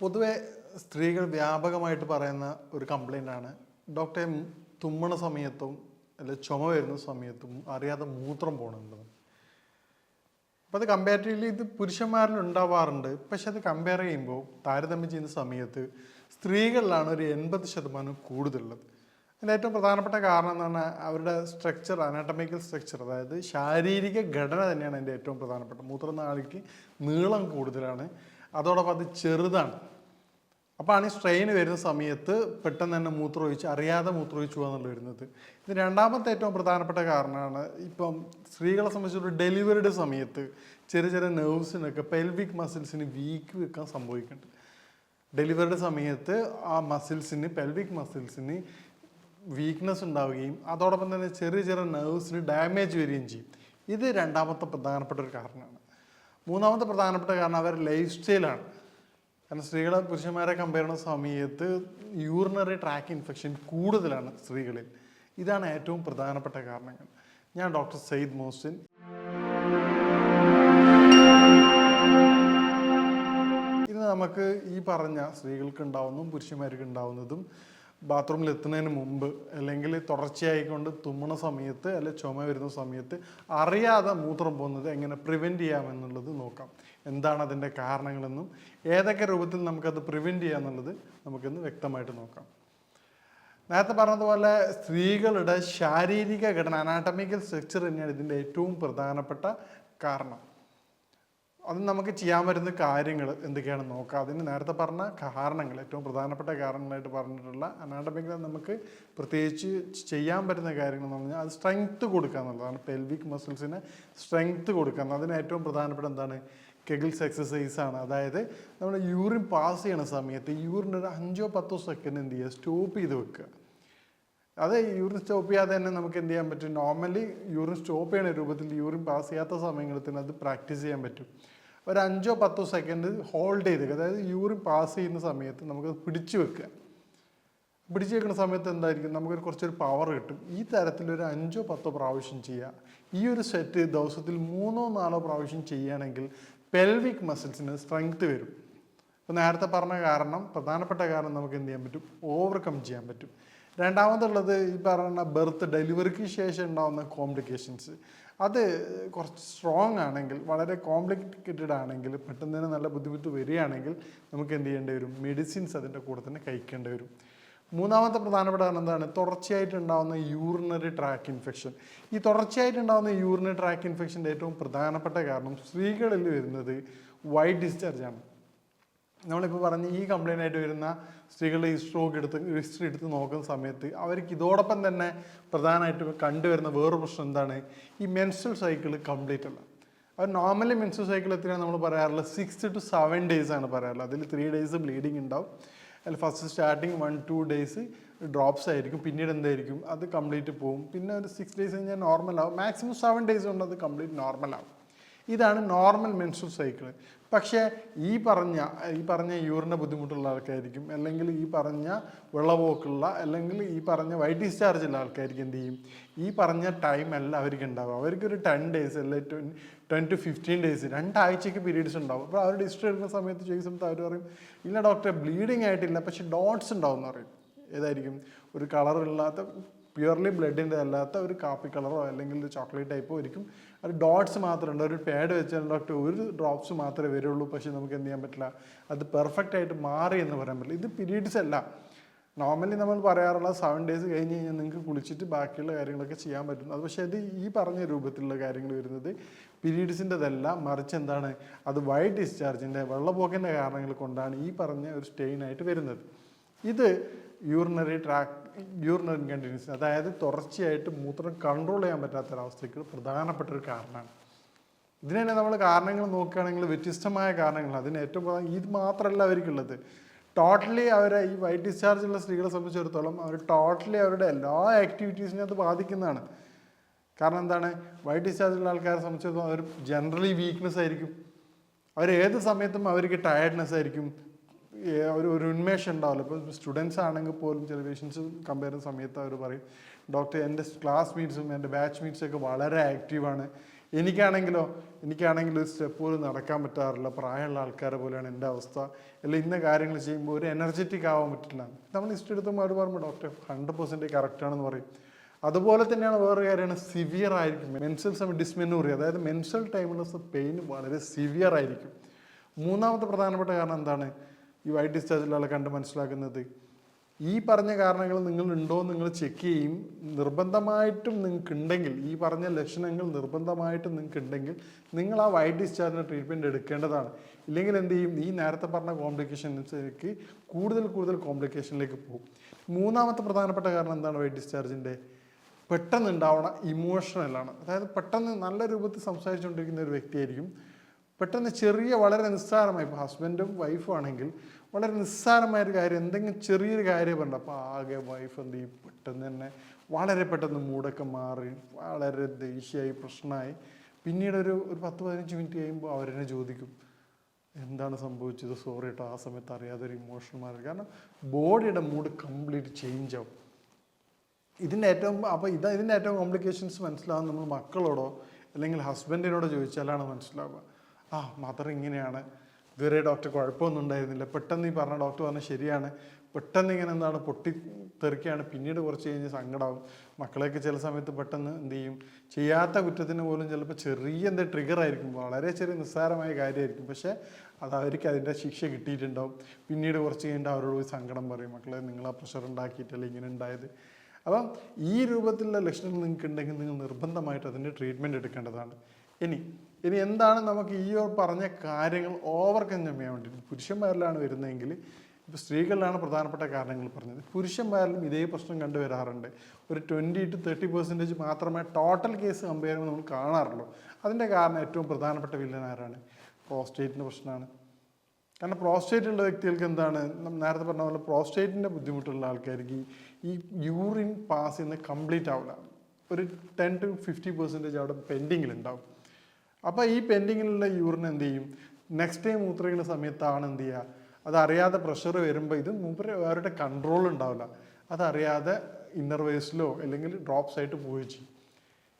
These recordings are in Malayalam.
പൊതുവെ സ്ത്രീകൾ വ്യാപകമായിട്ട് പറയുന്ന ഒരു കംപ്ലൈന്റ് ആണ്. ഡോക്ടറെ തുമ്മണ സമയത്തും അല്ലെ ചുമ വരുന്ന സമയത്തും അറിയാതെ മൂത്രം പോകണമെന്ന് അപ്പം അത് കമ്പാരിറ്റീവ്ലി ഇത് പുരുഷന്മാരിൽ ഉണ്ടാവാറുണ്ട്. പക്ഷെ അത് കമ്പയർ ചെയ്യുമ്പോൾ താരതമ്യം ചെയ്യുന്ന സമയത്ത് സ്ത്രീകളിലാണ് ഒരു എൺപത് ശതമാനം കൂടുതലുള്ളത്. അതിന്റെ ഏറ്റവും പ്രധാനപ്പെട്ട കാരണം എന്ന് പറഞ്ഞാൽ അവരുടെ സ്ട്രക്ചർ അനാട്ടമിക്കൽ സ്ട്രക്ചർ അതായത് ശാരീരിക ഘടന തന്നെയാണ് അതിന്റെ ഏറ്റവും പ്രധാനപ്പെട്ട. മൂത്രനാളിക്ക് നീളം കൂടുതലാണ്. അതോടൊപ്പം അത് ചെറുതാണ്. അപ്പോൾ ആണ് ഈ സ്ട്രെയിൻ വരുന്ന സമയത്ത് പെട്ടെന്ന് തന്നെ മൂത്രമൊഴിച്ച് അറിയാതെ മൂത്രമൊഴിച്ചു പോകാന്നുള്ള വരുന്നത്. ഇത് രണ്ടാമത്തെ ഏറ്റവും പ്രധാനപ്പെട്ട കാരണമാണ് ഇപ്പം സ്ത്രീകളെ സംബന്ധിച്ചൊരു ഡെലിവറിയുടെ സമയത്ത് ചെറിയ ചെറിയ നെർവ്സിനൊക്കെ പെൽവിക് മസിൽസിന് വീക്ക് വെക്കാൻ സംഭവിക്കുന്നുണ്ട്. ഡെലിവറിയുടെ സമയത്ത് ആ മസിൽസിന് പെൽവിക് മസിൽസിന് വീക്ക്നെസ് ഉണ്ടാവുകയും അതോടൊപ്പം തന്നെ ചെറിയ ചെറിയ നെർവ്സിന് ഡാമേജ് വരികയും ചെയ്യും. ഇത് രണ്ടാമത്തെ പ്രധാനപ്പെട്ട ഒരു കാരണമാണ്. മൂന്നാമത്തെ പ്രധാനപ്പെട്ട കാരണം അവരുടെ ലൈഫ് സ്റ്റൈലാണ് കാരണം സ്ത്രീകളെ പുരുഷന്മാരെ കമ്പയർ ചെയ്യുന്ന സമയത്ത് യൂറിനറി ട്രാക്ക് ഇൻഫെക്ഷൻ കൂടുതലാണ് സ്ത്രീകളിൽ. ഇതാണ് ഏറ്റവും പ്രധാനപ്പെട്ട കാരണങ്ങൾ. ഞാൻ ഡോക്ടർ സയ്യിദ് മോസിൻ ഇത് നമുക്ക് ഈ പറഞ്ഞ സ്ത്രീകൾക്ക് ഉണ്ടാവുന്നതും പുരുഷന്മാർക്ക് ഉണ്ടാവുന്നതും ബാത്റൂമിൽ എത്തുന്നതിന് മുമ്പ് അല്ലെങ്കിൽ തുടർച്ചയായിക്കൊണ്ട് തുമ്മണ സമയത്ത് അല്ലെ ചുമ വരുന്ന സമയത്ത് അറിയാതെ മൂത്രം പോകുന്നത് എങ്ങനെ പ്രിവെന്റ് ചെയ്യാമെന്നുള്ളത് നോക്കാം. എന്താണ് അതിന്റെ കാരണങ്ങളെന്നും ഏതൊക്കെ രൂപത്തിൽ നമുക്കത് പ്രിവെന്റ് ചെയ്യാമെന്നുള്ളത് നമുക്കിന്ന് വ്യക്തമായിട്ട് നോക്കാം. നേരത്തെ പറഞ്ഞതുപോലെ സ്ത്രീകളുടെ ശാരീരിക ഘടന അനാട്ടമിക്കൽ സ്ട്രക്ചർ തന്നെയാണ് ഇതിന്റെ ഏറ്റവും പ്രധാനപ്പെട്ട കാരണം. അത് നമുക്ക് ചെയ്യാൻ പറ്റുന്ന കാര്യങ്ങൾ എന്തൊക്കെയാണ് നോക്കുക അതിന് നേരത്തെ പറഞ്ഞ കാരണങ്ങൾ ഏറ്റവും പ്രധാനപ്പെട്ട കാരണങ്ങളായിട്ട് പറഞ്ഞിട്ടുള്ള അനാഡമിക് നമുക്ക് പ്രത്യേകിച്ച് ചെയ്യാൻ പറ്റുന്ന കാര്യങ്ങൾ എന്ന് പറഞ്ഞാൽ അത് സ്ട്രെങ്ത്ത് കൊടുക്കുക എന്നുള്ളതാണ്. പെൽവിക് മസിൽസിന് സ്ട്രെങ്ത്ത് കൊടുക്കുക. അതിന് ഏറ്റവും പ്രധാനപ്പെട്ട എന്താണ്? കെഗിൾസ് എക്സസൈസ് ആണ്. അതായത് നമ്മൾ യൂറിൻ പാസ് ചെയ്യണ സമയത്ത് യൂറിൻ ഒരു അഞ്ചോ പത്തോ സെക്കൻഡ് എന്ത് ചെയ്യുക? സ്റ്റോപ്പ് ചെയ്ത് വെക്കുക. അത് യൂറിൻ സ്റ്റോപ്പ് ചെയ്യാതെ തന്നെ നമുക്ക് എന്ത് ചെയ്യാൻ പറ്റും? നോർമലി യൂറിൻ സ്റ്റോപ്പ് ചെയ്യുന്ന രൂപത്തിൽ യൂറിൻ പാസ് ചെയ്യാത്ത സമയങ്ങളിൽ തന്നെ അത് പ്രാക്ടീസ് ചെയ്യാൻ പറ്റും. ഒരു അഞ്ചോ പത്തോ സെക്കൻഡ് ഹോൾഡ് ചെയ്ത്. അതായത് യൂറിൻ പാസ് ചെയ്യുന്ന സമയത്ത് നമുക്ക് പിടിച്ചു വെക്കുക. പിടിച്ചു വെക്കുന്ന സമയത്ത് എന്തായിരിക്കും? നമുക്കൊരു കുറച്ചൊരു പവർ കിട്ടും. ഈ തരത്തിൽ ഒരു അഞ്ചോ പത്തോ പ്രാവശ്യം ചെയ്യുക. ഈ ഒരു സെറ്റ് ദിവസത്തിൽ മൂന്നോ നാലോ പ്രാവശ്യം ചെയ്യുകയാണെങ്കിൽ പെൽവിക് മസിൽസിന് സ്ട്രെങ്ത് വരും. അപ്പോൾ നേരത്തെ പറഞ്ഞ കാരണം പ്രധാനപ്പെട്ട കാരണം നമുക്ക് എന്ത് ചെയ്യാൻ പറ്റും? ഓവർകം ചെയ്യാൻ പറ്റും. രണ്ടാമതുള്ളത് ഈ പറയുന്ന ബർത്ത് ഡെലിവറിക്ക് ശേഷം ഉണ്ടാകുന്ന കോംപ്ലിക്കേഷൻസ് അത് കുറച്ച് സ്ട്രോങ് ആണെങ്കിൽ വളരെ കോംപ്ലിക്കേറ്റഡ് ആണെങ്കിൽ പെട്ടെന്ന് തന്നെ നല്ല ബുദ്ധിമുട്ട് വരികയാണെങ്കിൽ നമുക്ക് എന്ത് ചെയ്യേണ്ടി വരും? മെഡിസിൻസ് അതിന്റെ കൂടെ തന്നെ കഴിക്കേണ്ടി വരും. മൂന്നാമത്തെ പ്രധാനപ്പെട്ട കാരണം എന്താണ്? തുടർച്ചയായിട്ട് ഉണ്ടാകുന്ന യൂറിനറി ട്രാക്ക് ഇൻഫെക്ഷൻ ഈ തുടർച്ചയായിട്ട് ഉണ്ടാകുന്ന യൂറിനറി ട്രാക്ക് ഇൻഫെക്ഷന്റെ ഏറ്റവും പ്രധാനപ്പെട്ട കാരണം സ്ത്രീകളിൽ വരുന്നത് വൈറ്റ് ഡിസ്ചാർജ് ആണ്. നമ്മളിപ്പോൾ പറഞ്ഞ ഈ കംപ്ലൈന്റ് ആയിട്ട് വരുന്ന സ്ത്രീകളുടെ സ്ട്രോക്ക് എടുത്ത് ഹിസ്റ്ററി എടുത്ത് നോക്കുന്ന സമയത്ത് അവർക്ക് ഇതോടൊപ്പം തന്നെ പ്രധാനമായിട്ട് കണ്ടുവരുന്ന വേറൊരു പ്രശ്നം എന്താണ്? ഈ മെൻസ്ട്രൽ സൈക്കിൾ കംപ്ലീറ്റ് അല്ല. അവർ നോർമലി മെൻസ്ട്രൽ സൈക്കിൾ എത്രയാണ് നമ്മൾ പറയാറുള്ളത് സിക്സ് ടു സെവൻ ഡേയ്സ് ആണ് പറയാറുള്ളത്. അതിൽ ത്രീ ഡേയ്സ് ബ്ലീഡിങ് ഉണ്ടാവും. അതിൽ first starting one two days drops ആയിരിക്കും. പിന്നീട് എന്തായിരിക്കും? അത് കംപ്ലീറ്റ് പോകും പിന്നെ ഒരു സിക്സ് ഡേയ്സ് കഴിഞ്ഞാൽ നോർമൽ ആവും. മാക്സിമം സെവൻ ഡേയ്സ് കൊണ്ട് അത് കംപ്ലീറ്റ് നോർമൽ ആവും. ഇതാണ് നോർമൽ മെൻസ്ട്രൽ സൈക്കിൾ പക്ഷേ ഈ പറഞ്ഞ ഈ പറഞ്ഞ യൂറിന്റെ ബുദ്ധിമുട്ടുള്ള ആൾക്കായിരിക്കും അല്ലെങ്കിൽ ഈ പറഞ്ഞ വെള്ളപോക്കുള്ള അല്ലെങ്കിൽ ഈ പറഞ്ഞ വൈറ്റ് ഡിസ്ചാർജ് ഉള്ള ആൾക്കാർക്ക് എന്ത് ചെയ്യും? ഈ പറഞ്ഞ ടൈം അല്ല അവർക്ക് ഉണ്ടാവും. അവർക്കൊരു ടെൻ ഡേയ്സ് അല്ലെങ്കിൽ ട്വൻ ടെൻ ടു ഫിഫ്റ്റീൻ ഡേയ്സ് രണ്ടാഴ്ചയ്ക്ക് പീരീഡ്സ് ഉണ്ടാവും. അപ്പോൾ അവർ ഡിസ്റ്റർ എടുക്കുന്ന സമയത്ത് ചെയ്യുന്ന സമയത്ത് അവർ പറയും ഇല്ല ഡോക്ടറെ ബ്ലീഡിങ് ആയിട്ടില്ല. പക്ഷേ ഡോട്ട്സ് ഉണ്ടാവും എന്ന് പറയും. ഏതായിരിക്കും? ഒരു കളറില്ലാത്ത പ്യുവർലി ബ്ലഡിന്റെ അല്ലാത്ത ഒരു കാപ്പി കളറോ അല്ലെങ്കിൽ ചോക്ലേറ്റ് ടൈപ്പോ ആയിരിക്കും. അത് ഡോട്ട്സ് മാത്രമേ ഉണ്ട് ഒരു പാഡ് വെച്ചാൽ ഡോക്ടർ ഒരു ഡ്രോപ്സ് മാത്രമേ വരുള്ളൂ. പക്ഷേ നമുക്ക് എന്ത് ചെയ്യാൻ പറ്റില്ല? അത് പെർഫെക്റ്റ് ആയിട്ട് മാറി എന്ന് പറയാൻ പറ്റില്ല. ഇത് പീരീഡ്സ് അല്ല. നോർമലി നമ്മൾ പറയാറുള്ള സെവൻ ഡേയ്സ് കഴിഞ്ഞ് കഴിഞ്ഞാൽ നിങ്ങൾക്ക് കുളിച്ചിട്ട് ബാക്കിയുള്ള കാര്യങ്ങളൊക്കെ ചെയ്യാൻ പറ്റും. അത് പക്ഷേ അത് ഈ പറഞ്ഞ രൂപത്തിലുള്ള കാര്യങ്ങൾ വരുന്നത് പീരീഡ്സിന്റെതല്ല മറിച്ച് എന്താണ്? അത് വൈറ്റ് ഡിസ്ചാർജിന്റെ വെള്ളപ്പോക്കിന്റെ കാരണങ്ങൾ കൊണ്ടാണ് ഈ പറഞ്ഞ ഒരു സ്റ്റെയിൻ ആയിട്ട് വരുന്നത്. ഇത് യൂറിനറി ട്രാക്ക് യൂറിനറി കണ്ടിന്യൂസ് അതായത് തുടർച്ചയായിട്ട് മൂത്രം കൺട്രോൾ ചെയ്യാൻ പറ്റാത്തൊരവസ്ഥയ്ക്ക് പ്രധാനപ്പെട്ട ഒരു കാരണമാണ്. ഇതിന് തന്നെ നമ്മൾ കാരണങ്ങൾ നോക്കുകയാണെങ്കിൽ വ്യത്യസ്തമായ കാരണങ്ങൾ അതിന് ഏറ്റവും പ്രധാനം ഇത് മാത്രമല്ല അവർക്കുള്ളത്. ടോട്ടലി അവരെ ഈ വൈറ്റ് ഡിസ്ചാർജ് ഉള്ള സ്ത്രീകളെ സംബന്ധിച്ചിടത്തോളം അവർ ടോട്ടലി അവരുടെ എല്ലാ ആക്ടിവിറ്റീസിനെ അത് ബാധിക്കുന്നതാണ്. കാരണം എന്താണ്? വൈറ്റ് ഡിസ്ചാർജ് ഉള്ള ആൾക്കാരെ സംബന്ധിച്ചിടത്തോളം അവർ ജനറലി വീക്ക്നെസ് ആയിരിക്കും. അവർ ഏത് സമയത്തും അവർക്ക് ടയർഡ്നെസ് ആയിരിക്കും. ഒരു ഒരു ഉന്മേഷം ഉണ്ടാവില്ല. ഇപ്പോൾ സ്റ്റുഡൻസ് ആണെങ്കിൽ പോലും ചില പേഷ്യൻസ് കമ്പയർ ചെയ്യുന്ന സമയത്ത് അവർ പറയും ഡോക്ടർ എന്റെ ക്ലാസ് മീറ്റ്സും എന്റെ ബാച്ച് മീറ്റ്സും ഒക്കെ വളരെ ആക്റ്റീവാണ് എനിക്കാണെങ്കിലോ എനിക്കാണെങ്കിൽ ഒരു സ്റ്റെപ്പ് പോലും നടക്കാൻ പറ്റാറില്ല. പ്രായമുള്ള ആൾക്കാരെ പോലെയാണ് എന്റെ അവസ്ഥ. അല്ല ഇന്ന കാര്യങ്ങൾ ചെയ്യുമ്പോൾ ഒരു എനർജറ്റിക് ആവാൻ പറ്റില്ല. നമ്മൾ ഹിസ്റ്ററി എടുത്തുമ്പോൾ അവർ പറയുമ്പോൾ ഡോക്ടർ ഹൺഡ്രഡ് പെർസെന്റ് കറക്റ്റ് ആണെന്ന് പറയും. അതുപോലെ തന്നെയാണ് വേറൊരു കാര്യമാണ് സിവിയർ ആയിരിക്കും. മെൻസൽ സമയം ഡിസ്മെനൂറി അതായത് മെൻസൽ ടൈമിലുള്ള പെയിൻ വളരെ സിവിയർ ആയിരിക്കും. മൂന്നാമത്തെ പ്രധാനപ്പെട്ട കാരണം എന്താണ്? ഈ വൈറ്റ് ഡിസ്ചാർജിലുള്ള കണ്ട് മനസ്സിലാക്കുന്നത്. ഈ പറഞ്ഞ കാരണങ്ങൾ നിങ്ങൾ ഉണ്ടോ നിങ്ങൾ ചെക്ക് ചെയ്യും. നിർബന്ധമായിട്ടും നിങ്ങൾക്ക് ഉണ്ടെങ്കിൽ ഈ പറഞ്ഞ ലക്ഷണങ്ങൾ നിർബന്ധമായിട്ടും നിങ്ങൾക്ക് ഉണ്ടെങ്കിൽ നിങ്ങൾ ആ വൈറ്റ് ഡിസ്ചാർജിന് ട്രീറ്റ്മെന്റ് എടുക്കേണ്ടതാണ്. ഇല്ലെങ്കിൽ എന്ത് ചെയ്യും? ഈ നേരത്തെ പറഞ്ഞ കോംപ്ലിക്കേഷൻസിലേക്ക് കൂടുതൽ കൂടുതൽ കോംപ്ലിക്കേഷനിലേക്ക് പോകും. മൂന്നാമത്തെ പ്രധാനപ്പെട്ട കാരണം എന്താണ് വൈറ്റ് ഡിസ്ചാർജിന്റെ പെട്ടെന്ന് ഉണ്ടാവണ ഇമോഷണലാണ് അതായത് പെട്ടെന്ന് നല്ല രൂപത്തിൽ സംസാരിച്ചുകൊണ്ടിരിക്കുന്ന ഒരു വ്യക്തിയായിരിക്കും പെട്ടെന്ന് ചെറിയ വളരെ നിസ്സാരമായി ഇപ്പോൾ ഹസ്ബൻഡും വൈഫും ആണെങ്കിൽ വളരെ നിസ്സാരമായ ഒരു കാര്യം എന്തെങ്കിലും ചെറിയൊരു കാര്യം പറഞ്ഞു അപ്പോൾ ആകെ വൈഫ് എന്ത് ചെയ്യും? പെട്ടെന്ന് തന്നെ വളരെ പെട്ടെന്ന് മൂടൊക്കെ മാറി വളരെ ദേഷ്യമായി പ്രശ്നമായി. പിന്നീട് ഒരു ഒരു പത്ത് പതിനഞ്ച് മിനിറ്റ് കഴിയുമ്പോൾ അവരെന്നെ ചോദിക്കും എന്താണ് സംഭവിച്ചത്? സോറി കേട്ടോ ആ സമയത്ത് അറിയാതെ ഒരു ഇമോഷൻ മാറി. കാരണം ബോഡിയുടെ മൂഡ് കംപ്ലീറ്റ് ചേഞ്ച് ആവും. ഇതിന്റെ ഏറ്റവും അപ്പോൾ ഇതാ ഇതിന്റെ ഏറ്റവും കോംപ്ലിക്കേഷൻസ് മനസ്സിലാവും നമ്മൾ മക്കളോടോ അല്ലെങ്കിൽ ഹസ്ബൻഡിനോടോ ചോദിച്ചാലാണ് മനസ്സിലാവുക. ആ മദർ ഇങ്ങനെയാണ്. ഇതുവരെ ഡോക്ടർ കുഴപ്പമൊന്നും ഉണ്ടായിരുന്നില്ല. പെട്ടെന്ന് ഈ പറഞ്ഞ ഡോക്ടർ പറഞ്ഞ ശരിയാണ്. പെട്ടെന്ന് ഇങ്ങനെ എന്താണ് പൊട്ടി തെറിക്കുകയാണ്. പിന്നീട് കുറച്ച് കഴിഞ്ഞ് സങ്കടമാവും മക്കളെയൊക്കെ ചില സമയത്ത് പെട്ടെന്ന് എന്ത് ചെയ്യും? ചെയ്യാത്ത കുറ്റത്തിന് പോലും ചിലപ്പോൾ ചെറിയ എന്താ ട്രിഗർ ആയിരിക്കും. വളരെ ചെറിയ നിസ്സാരമായ കാര്യമായിരിക്കും. പക്ഷേ അത് അവർക്ക് അതിന്റെ ശിക്ഷ കിട്ടിയിട്ടുണ്ടാവും. പിന്നീട് കുറച്ച് കഴിഞ്ഞിട്ട് അവരോട് പോയി സങ്കടം പറയും. മക്കളെ നിങ്ങൾ ആ പ്രഷർ ഉണ്ടാക്കിയിട്ടല്ലേ ഇങ്ങനെ ഉണ്ടായത്? അപ്പം ഈ രൂപത്തിലുള്ള ലക്ഷണങ്ങൾ നിങ്ങൾക്ക് ഉണ്ടെങ്കിൽ നിങ്ങൾ നിർബന്ധമായിട്ട് അതിന്റെ ട്രീറ്റ്മെന്റ് എടുക്കേണ്ടതാണ്. ഇനി ഇനി എന്താണ് നമുക്ക് ഈ പറഞ്ഞ കാര്യങ്ങൾ ഓവർകം ചെയ്യാൻ വേണ്ടിയിട്ട് പുരുഷന്മാരിലാണ് വരുന്നതെങ്കിൽ ഇപ്പോൾ സ്ത്രീകളിലാണ് പ്രധാനപ്പെട്ട കാരണങ്ങൾ പറഞ്ഞത്. പുരുഷന്മാരിലും ഇതേ പ്രശ്നം കണ്ടുവരാറുണ്ട് ഒരു ട്വന്റി ടു തേർട്ടി പെർസെന്റേജ് മാത്രമേ ടോട്ടൽ കേസ് കമ്പയർ ചെയ്യുമ്പോൾ നമ്മൾ കാണാറുള്ളൂ. അതിന്റെ കാരണം ഏറ്റവും പ്രധാനപ്പെട്ട വില്ലൻ ആരാണ്? പ്രോസ്റ്റേറ്റിന്റെ പ്രശ്നമാണ്. കാരണം പ്രോസ്റ്റേറ്റ് ഉള്ള വ്യക്തികൾക്ക് എന്താണ്? നേരത്തെ പറഞ്ഞ പോലെ പ്രോസ്റ്റേറ്റിന്റെ ബുദ്ധിമുട്ടുള്ള ആൾക്കാർക്ക് ഈ- ഈ യൂറിൻ പാസ് ചെയ്യുന്നത് കംപ്ലീറ്റ് ആവില്ല. ഒരു ടെൻ ടു ഫിഫ്റ്റി പെർസെന്റേജ് അവിടെ പെൻഡിങ്ങിലുണ്ടാവും അപ്പോൾ ഈ പെൻഡിങ്ങിലുള്ള യൂറിൻ എന്ത് ചെയ്യും? നെക്സ്റ്റ് ഡേ മൂത്രയ്ക്കുന്ന സമയത്താണ് എന്ത് ചെയ്യുക? അതറിയാതെ പ്രഷർ വരുമ്പോൾ ഇത് മൂപ്പര് അവരുടെ കൺട്രോൾ ഉണ്ടാവില്ല. അതറിയാതെ ഇന്നർ അല്ലെങ്കിൽ ഡ്രോപ്സ് ആയിട്ട് പോയി ചെയ്യും.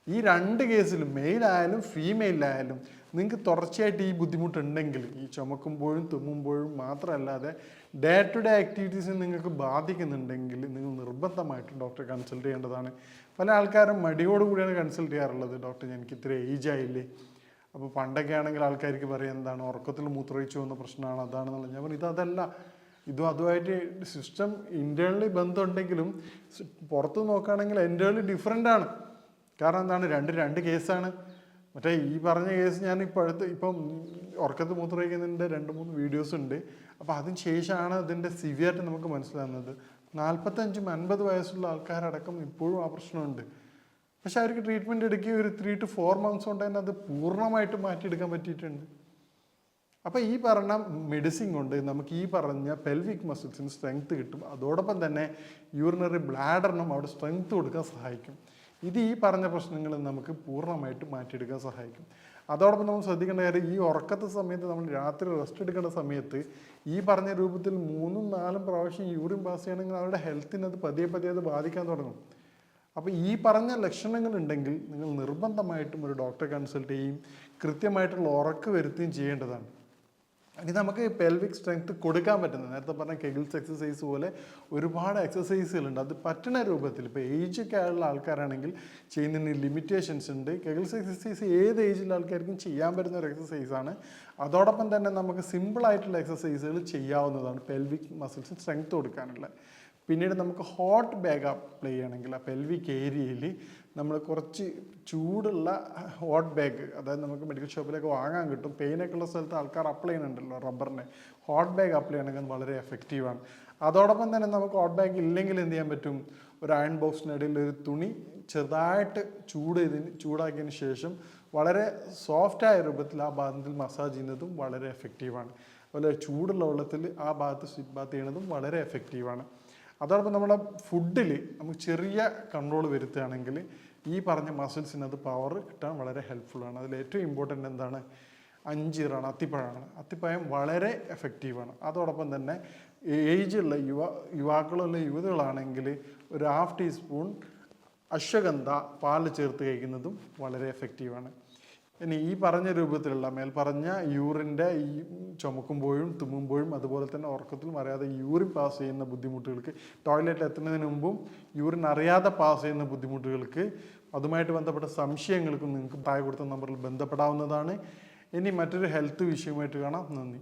ഈ രണ്ട് കേസിലും മെയിലായാലും ഫീമെയിലായാലും നിങ്ങൾക്ക് തുടർച്ചയായിട്ട് ഈ ബുദ്ധിമുട്ടുണ്ടെങ്കിൽ ഈ ചുമക്കുമ്പോഴും തുമ്മുമ്പോഴും മാത്രമല്ലാതെ ഡേ ടു ഡേ ആക്ടിവിറ്റീസ് നിങ്ങൾക്ക് ബാധിക്കുന്നുണ്ടെങ്കിൽ നിങ്ങൾ നിർബന്ധമായിട്ടും ഡോക്ടറെ കൺസൾട്ട് ചെയ്യേണ്ടതാണ്. പല ആൾക്കാരും മടിയോടുകൂടിയാണ് കൺസൾട്ട് ചെയ്യാറുള്ളത്. ഡോക്ടർ എനിക്ക് ഇത്ര ഏജ് ആയില്ലേ? അപ്പോൾ പണ്ടൊക്കെ ആണെങ്കിൽ ആൾക്കാർക്ക് പറയാം എന്താണ് ഉറക്കത്തിൽ മൂത്രമൊഴിച്ചു വന്ന പ്രശ്നമാണ് അതാണെന്നുള്ളത്. ഞാൻ പറഞ്ഞു ഇത് അതല്ല. ഇതും അതുമായിട്ട് സിസ്റ്റം ഇന്റേണലി ബന്ധമുണ്ടെങ്കിലും പുറത്ത് നോക്കുകയാണെങ്കിൽ ഇന്റേണലി ഡിഫറെന്റ് ആണ്. കാരണം എന്താണ്? രണ്ട് രണ്ട് കേസാണ്. മറ്റേ ഈ പറഞ്ഞ കേസ് ഞാൻ ഇപ്പോൾ അടുത്ത് ഇപ്പം ഉറക്കത്ത് മൂത്രമൊഴിക്കുന്നതിന്റെ രണ്ട് മൂന്ന് വീഡിയോസ് ഉണ്ട്. അപ്പോൾ അതിന് ശേഷമാണ് അതിന്റെ സിവിയറിറ്റി നമുക്ക് മനസ്സിലാകുന്നത്. നാൽപ്പത്തഞ്ചും അൻപത് വയസ്സുള്ള ആൾക്കാരടക്കം ഇപ്പോഴും ആ പ്രശ്നമുണ്ട്. പക്ഷെ അവർക്ക് ട്രീറ്റ്മെന്റ് എടുക്കുകയും ഒരു ത്രീ ടു ഫോർ മന്ത്സ് കൊണ്ട് തന്നെ അത് പൂർണമായിട്ട് മാറ്റിയെടുക്കാൻ പറ്റിയിട്ടുണ്ട്. അപ്പോൾ ഈ പറഞ്ഞ മെഡിസിൻ കൊണ്ട് നമുക്ക് ഈ പറഞ്ഞ പെൽവിക് മസിൽസിന് സ്ട്രെങ്ത് കിട്ടും. അതോടൊപ്പം തന്നെ യൂറിനറി ബ്ലാഡറിനും അവിടെ സ്ട്രെങ്ത് കൊടുക്കാൻ സഹായിക്കും. ഇത് ഈ പറഞ്ഞ പ്രശ്നങ്ങൾ നമുക്ക് പൂർണമായിട്ട് മാറ്റിയെടുക്കാൻ സഹായിക്കും. അതോടൊപ്പം നമ്മൾ ശ്രദ്ധിക്കേണ്ട കാര്യം ഈ ഉറക്കത്തെ സമയത്ത് നമ്മൾ രാത്രി റെസ്റ്റ് എടുക്കേണ്ട സമയത്ത് ഈ പറഞ്ഞ രൂപത്തിൽ മൂന്നും നാലും പ്രാവശ്യം യൂറിൻ പാസ് ചെയ്യണമെങ്കിൽ അവരുടെ ഹെൽത്തിനത് പതിയെ പതിയെ അത് ബാധിക്കാൻ തുടങ്ങും. അപ്പോൾ ഈ പറഞ്ഞ ലക്ഷണങ്ങൾ ഉണ്ടെങ്കിൽ നിങ്ങൾ നിർബന്ധമായിട്ടും ഒരു ഡോക്ടറെ കൺസൾട്ട് ചെയ്യും കൃത്യമായിട്ടുള്ള ഉറക്ക് വരുത്തുകയും ചെയ്യേണ്ടതാണ്. ഇനി നമുക്ക് പെൽവിക് സ്ട്രെങ്ത് കൊടുക്കാൻ പറ്റുന്നത്. നേരത്തെ പറഞ്ഞ കെഗിൾസ് എക്സസൈസ് പോലെ ഒരുപാട് എക്സസൈസുകളുണ്ട് അത് പറ്റുന്ന രൂപത്തിൽ ഇപ്പോൾ ഏജ് ഒക്കെ ഉള്ള ആൾക്കാരാണെങ്കിൽ ചെയ്യുന്നതിന് ലിമിറ്റേഷൻസ് ഉണ്ട്. കെഗിൾസ് എക്സസൈസ് ഏത് ഏജിലുള്ള ആൾക്കാർക്കും ചെയ്യാൻ പറ്റുന്ന ഒരു എക്സസൈസാണ് അതോടൊപ്പം തന്നെ നമുക്ക് സിമ്പിളായിട്ടുള്ള എക്സസൈസുകൾ ചെയ്യാവുന്നതാണ് പെൽവിക് മസിൽസ് സ്ട്രെങ്ത് കൊടുക്കാനുള്ള. പിന്നീട് നമുക്ക് ഹോട്ട് ബാഗ് അപ്ലൈ ചെയ്യണമെങ്കിൽ ആ പെൽവിക് ഏരിയയിൽ നമ്മൾ കുറച്ച് ചൂടുള്ള ഹോട്ട് ബാഗ് അതായത് നമുക്ക് മെഡിക്കൽ ഷോപ്പിലൊക്കെ വാങ്ങാൻ കിട്ടും. പെയിനൊക്കെ ഉള്ള സ്ഥലത്ത് ആൾക്കാർ അപ്ലൈ ചെയ്യുന്നുണ്ടല്ലോ റബ്ബറിനെ ഹോട്ട് ബാഗ് അപ്ലൈ ചെയ്യണമെങ്കിൽ വളരെ എഫക്റ്റീവാണ് അതോടൊപ്പം തന്നെ നമുക്ക് ഹോട്ട് ബാഗ് ഇല്ലെങ്കിൽ എന്ത് ചെയ്യാൻ പറ്റും? ഒരു അയൺ ബോക്സിനിടയിൽ ഒരു തുണി ചെറുതായിട്ട് ചൂട് ചെയ്തതിന് ചൂടാക്കിയതിന് ശേഷം വളരെ സോഫ്റ്റായ രൂപത്തിൽ ആ ഭാഗത്തിൽ മസാജ് ചെയ്യുന്നതും വളരെ എഫക്റ്റീവാണ് അതുപോലെ ചൂടുള്ള വെള്ളത്തിൽ ആ ഭാഗത്ത് സ്വിറ്റ് ബാത്ത് ചെയ്യുന്നതും വളരെ എഫക്റ്റീവാണ് അതോടൊപ്പം നമ്മുടെ ഫുഡിൽ നമുക്ക് ചെറിയ കൺട്രോൾ വരുത്തുകയാണെങ്കിൽ ഈ പറഞ്ഞ മസിൽസിന് അത് പവർ കിട്ടാൻ വളരെ ഹെൽപ്ഫുള്ളാണ് അതിൽ ഏറ്റവും ഇമ്പോർട്ടന്റ് എന്താണ്? അഞ്ചീറാണ് അത്തിപ്പഴമാണ് അത്തിപ്പഴം വളരെ എഫക്റ്റീവാണ് അതോടൊപ്പം തന്നെ ഏജുള്ള യുവ യുവാക്കളുള്ള യുവതികളാണെങ്കിൽ ഒരു ഹാഫ് ടീസ്പൂൺ അശ്വഗന്ധ പാലിൽ ചേർത്ത് കഴിക്കുന്നതും വളരെ എഫക്റ്റീവാണ് ഇനി ഈ പറഞ്ഞ രൂപത്തിലുള്ള മേൽപ്പറഞ്ഞ യൂറിന്റെ ഈ ചുമക്കുമ്പോഴും തുമ്മുമ്പോഴും അതുപോലെ തന്നെ ഉറക്കത്തിലും അറിയാതെ യൂറിൻ പാസ് ചെയ്യുന്ന ബുദ്ധിമുട്ടുകൾക്ക് ടോയ്ലറ്റിൽ എത്തുന്നതിന് മുമ്പും യൂറിൻ അറിയാതെ പാസ് ചെയ്യുന്ന ബുദ്ധിമുട്ടുകൾക്ക് അതുമായിട്ട് ബന്ധപ്പെട്ട സംശയങ്ങൾക്കും നിങ്ങൾക്ക് താഴെ കൊടുത്ത നമ്പറിൽ ബന്ധപ്പെടാവുന്നതാണ്. ഇനി മറ്റൊരു ഹെൽത്ത് വിഷയമായിട്ട് കാണാം. നന്ദി.